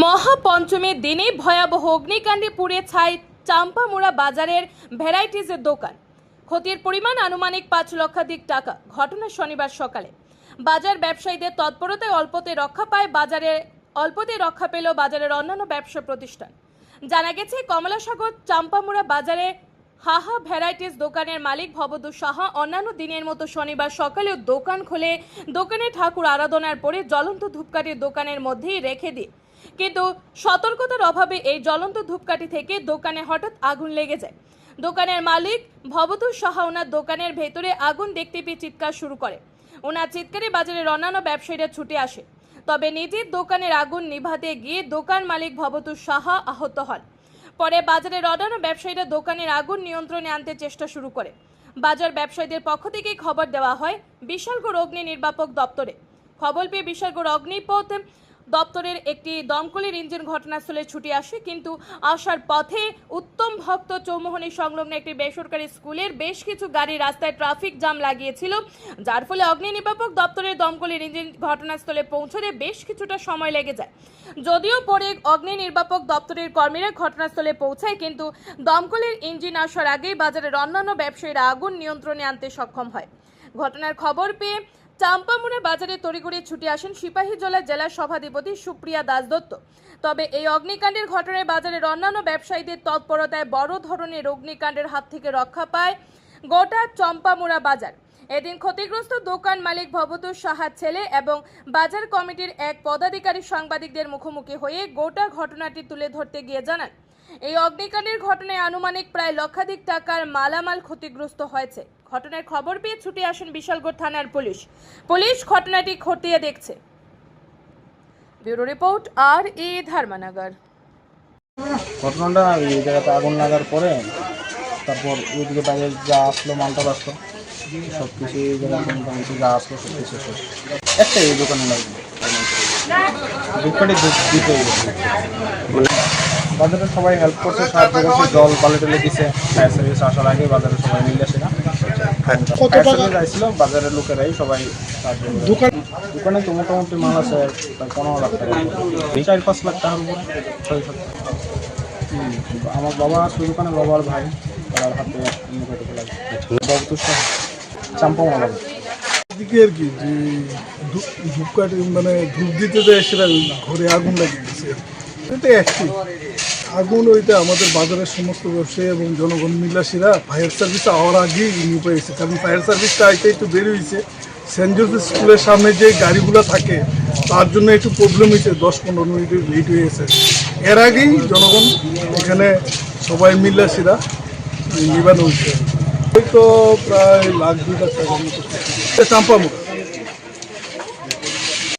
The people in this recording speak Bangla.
মহাপঞ্চমীর দিনে ভয়াবহ অগ্নিকাণ্ডে পুড়ে ছাই চাম্পামুড়া বাজারের ভ্যারাইটিজের দোকান। ক্ষতির পরিমাণ আনুমানিক পাঁচ লক্ষাধিক টাকা। ঘটনা শনিবার সকালে। বাজার ব্যবসায়ীদের তৎপরতায় অল্পতে রক্ষা পায় বাজারে, অল্পতে রক্ষা পেল বাজারের অন্যান্য ব্যবসা প্রতিষ্ঠান। জানা গেছে, কমলাসাগর চাম্পামুড়া বাজারে হাহা ভ্যারাইটিস দোকানের মালিক ভবদু সাহা অন্যান্য দিনের মতো শনিবার সকালেও দোকান খুলে। দোকানে ঠাকুর আরাধনার পরে জ্বলন্ত ধূপকাঠির দোকানের মধ্যেই রেখে দিয়ে কিন্তু সতর্কতার অভাবে এই জ্বলন্ত ধূপকাঠি থেকে দোকানে হঠাৎ আগুন লেগে যায়। দোকানের মালিক ভবতু সাহা ওনার দোকানের ভেতরে আগুন দেখতে পেয়ে চিৎকার শুরু করে। ওনার চিৎকারে বাজারের অন্যান্য ব্যবসায়ীরা ছুটে আসে। তবে নিজের দোকানের আগুন নিভাতে গিয়ে দোকান মালিক ভবতু সাহা আহত হন। পরে বাজারের অন্যান্য ব্যবসায়ীরা দোকানের আগুন নিয়ন্ত্রণে আনতে চেষ্টা শুরু করে। বাজার ব্যবসায়ীদের পক্ষ থেকে খবর দেওয়া হয়, বিশালগড় অগ্নি নির্বাপক দপ্তরে। খবর পেয়ে বিশালগড় অগ্নিপথ দপ্তরের একটি দমকলের ইঞ্জিন ঘটনাস্থলে ছুটে আসে, কিন্তু আসার পথে উত্তম ভক্ত চৌমোহনী সংলগ্ন একটি বেসরকারি স্কুলের বেশ কিছু গাড়ি রাস্তায় ট্রাফিক জাম লাগিয়েছিল। যার ফলে অগ্নি নির্বাপক দপ্তরের দমকলের ইঞ্জিন ঘটনাস্থলে পৌঁছতে বেশ কিছুটা সময় লেগে যায়। যদিও পরে অগ্নি নির্বাপক দপ্তরের কর্মীরা ঘটনাস্থলে পৌঁছায়, কিন্তু দমকলের ইঞ্জিন আসার আগেই বাজারের অন্যান্য ব্যবসায়ীরা আগুন নিয়ন্ত্রণে আনতে সক্ষম হয়। ঘটনার খবর পেয়ে চাম্পামুড়া বাজারে তড়িঘড়ি ছুটে আসেন সিপাহীজলা জেলার সভাধিপতি সুপ্রিয়া দাস দত্ত। তবে এই অগ্নিকাণ্ডের ঘটনায় বাজারের অন্যান্য ব্যবসায়ীদের তৎপরতায় বড় ধরনের অগ্নিকাণ্ডের হাত থেকে রক্ষা পায় গোটা চম্পামুড়া বাজার। এদিন ক্ষতিগ্রস্ত দোকান মালিক ভবতোষ সাহার ছেলে এবং বাজার কমিটির এক পদাধিকারী সাংবাদিকদের মুখোমুখি হয়ে গোটা ঘটনাটি তুলে ধরতে গিয়ে জানান, এই অগ্নিকাণ্ডের ঘটনায় আনুমানিক প্রায় লক্ষাধিক টাকার মালামাল ক্ষতিগ্রস্ত হয়েছে। ঘটনার খবর পেয়ে ছুটে আসেন বিশালগড় থানার পুলিশ। পুলিশ ঘটনাটি খতিয়ে দেখছে। ব্যুরো রিপোর্ট, আর এ ধর্মনগর। ঘটনাটা এই জায়গাতে আগুন লাগার পরে তারপর ওইদিকে বাইরে যা আসলো মালটা আসলো সব কিছু এই জায়গায় যা আসলো সব কিছু একটা এই দোকানে লাগবে দিতে বাজারে সবাই হেল্প করছে, সাহায্য করছে, জল পালে টালে দিছে। ফায়ার সার্ভিস আসার আগে বাজারে সবাই মিলে সেটা আসছিল বাজারের লোকেরাই সবাই দোকান দোকানে তো মোটামুটি মাল আছে প্রায় পনেরো লাখ টাকা। চার পাঁচ লাখ টাকার উপরে ছয় সাত হুম, আমার বাবা আছে দোকানে বাবার ভাই তার হাতে বাবু তো চাম্পা মালা আর কি যে ধূপকাঠি মানে ধূপ দিতে যায় সেটা ঘরে আগুন লাগিয়ে গেছে এটা একটি আগুন ওইটা আমাদের বাজারের সমস্ত ব্যবসায়ী এবং জনগণ মিলাসীরা ফায়ার সার্ভিস আওয়ার আগেই নিয়ে পেয়েছে কারণ ফায়ার সার্ভিসটা আইতে একটু বের হয়েছে। সেন্ট জোসেফ স্কুলের সামনে যে গাড়িগুলো থাকে, তার জন্য একটু প্রবলেম হয়েছে। দশ পনেরো মিনিট লেট হয়ে গেছে। এর আগেই জনগণ এখানে সবাই মিলাসীরা নিবানো হয়েছে। ওই তো প্রায় লাখ দুই লাখ টাকার মতো। চাম্পামুড়া